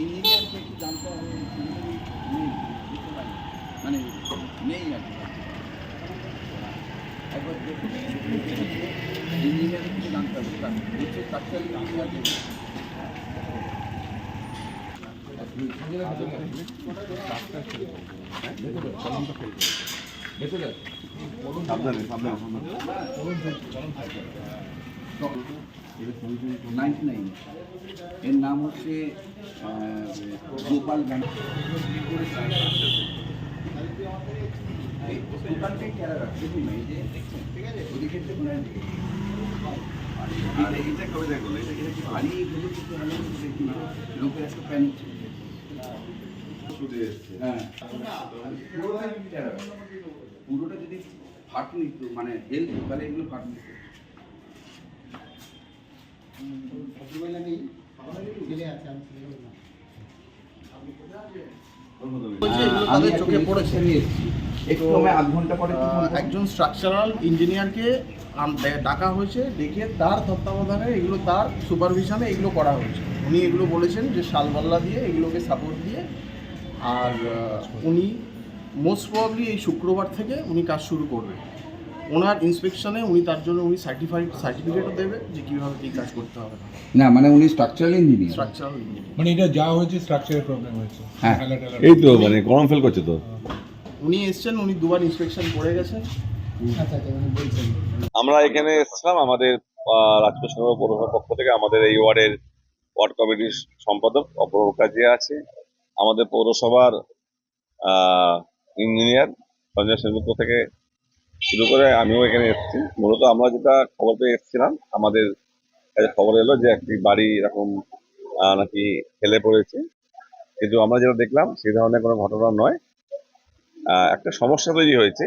ইঞ্জিনিয়ারকে একটু জানতে হবে নেই বুঝতে পারি মানে নেই আর কি একবার জানতে ইঞ্জিনিয়ার সাবধানে নাইনটি নাইন এর নাম হচ্ছে গোপাল গান পুরোটা যদি কেরালা। পুরোটা যদি ফাটনি মানে হেলথ তাহলে এগুলো ফাটনি। এগুলো তাদের চোখে পড়েছে আমি আধ ঘণ্টা পরে ফোন আহ, করব? একজন স্ট্রাকচারাল ইঞ্জিনিয়ারকে ডাকা হয়েছে ডেকে তার তত্ত্বাবধানে এগুলো তার সুপারভিশনে এগুলো করা হয়েছে। উনি এগুলো বলেছেন যে শালবাল্লা দিয়ে এগুলোকে সাপোর্ট দিয়ে আর উনি মোস্ট প্রবাবলি এই শুক্রবার থেকে উনি কাজ শুরু করবেন। ওনার ইন্সপেকশনে উনি তার জন্য উনি সার্টিফাইড সার্টিফিকেটও দেবে যে কীভাবে কী কাজ করতে হবে। না মানে উনি স্ট্রাকচারাল ইঞ্জিনিয়ার স্ট্রাকচারাল ইঞ্জিনিয়ার মানে এটা যা হয়েছে স্ট্রাকচারের প্রবলেম হয়েছে। হ্যাঁ। এই তো মানে গরম ফেল করছে তো। উনি এসছেন উনি দুবার ইন্সপেকশন করে গেছেন। আমরা এখানে এসেছিলাম আমাদের রাজকোষ পৌরসভার পক্ষ থেকে আমাদের এই ওয়ার্ডের ওয়ার্ড কমিটির সম্পাদক অপূর্ব কাজে আছে। আমাদের পৌরসভার ইঞ্জিনিয়ার সঞ্জয় সেনগুপ্ত থেকে শুরু করে আমিও এখানে এসেছি। মূলত আমরা যেটা খবর পেয়ে এসেছিলাম, আমাদের খবর এলো যে একটি বাড়ি এরকম নাকি ফেলে পড়েছে। কিন্তু আমরা যেটা দেখলাম সেই ধরনের কোনো ঘটনা নয়। একটা সমস্যা তৈরি হয়েছে।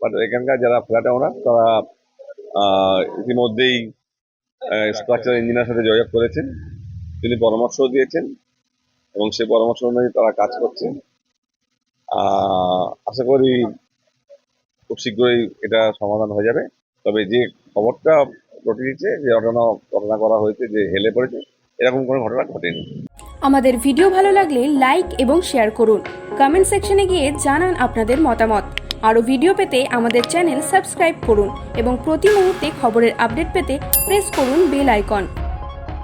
বাট এখানকার যারা ফ্ল্যাট ওনার, তারা ইতিমধ্যেই স্ট্রাকচার ইঞ্জিনিয়ার সাথে যোগাযোগ করেছেন। তিনি পরামর্শ দিয়েছেন এবং সেই পরামর্শ অনুযায়ী তারা কাজ করছেন আশা করি খুব শীঘ্রই এটা সমাধান হয়ে যাবে। তবে যে খবরটা ঘটিয়েছে যে ঘটনা ঘটনা করা হয়েছে, যে হেলে পড়েছে, এরকম কোনো ঘটনা ঘটেনি। আমাদের ভিডিও ভালো লাগলে লাইক এবং শেয়ার করুন। কমেন্ট সেকশনে গিয়ে জানান আপনাদের মতামত। আরও ভিডিও পেতে আমাদের চ্যানেল সাবস্ক্রাইব করুন এবং প্রতি মুহূর্তে খবরের আপডেট পেতে প্রেস করুন বেল আইকন।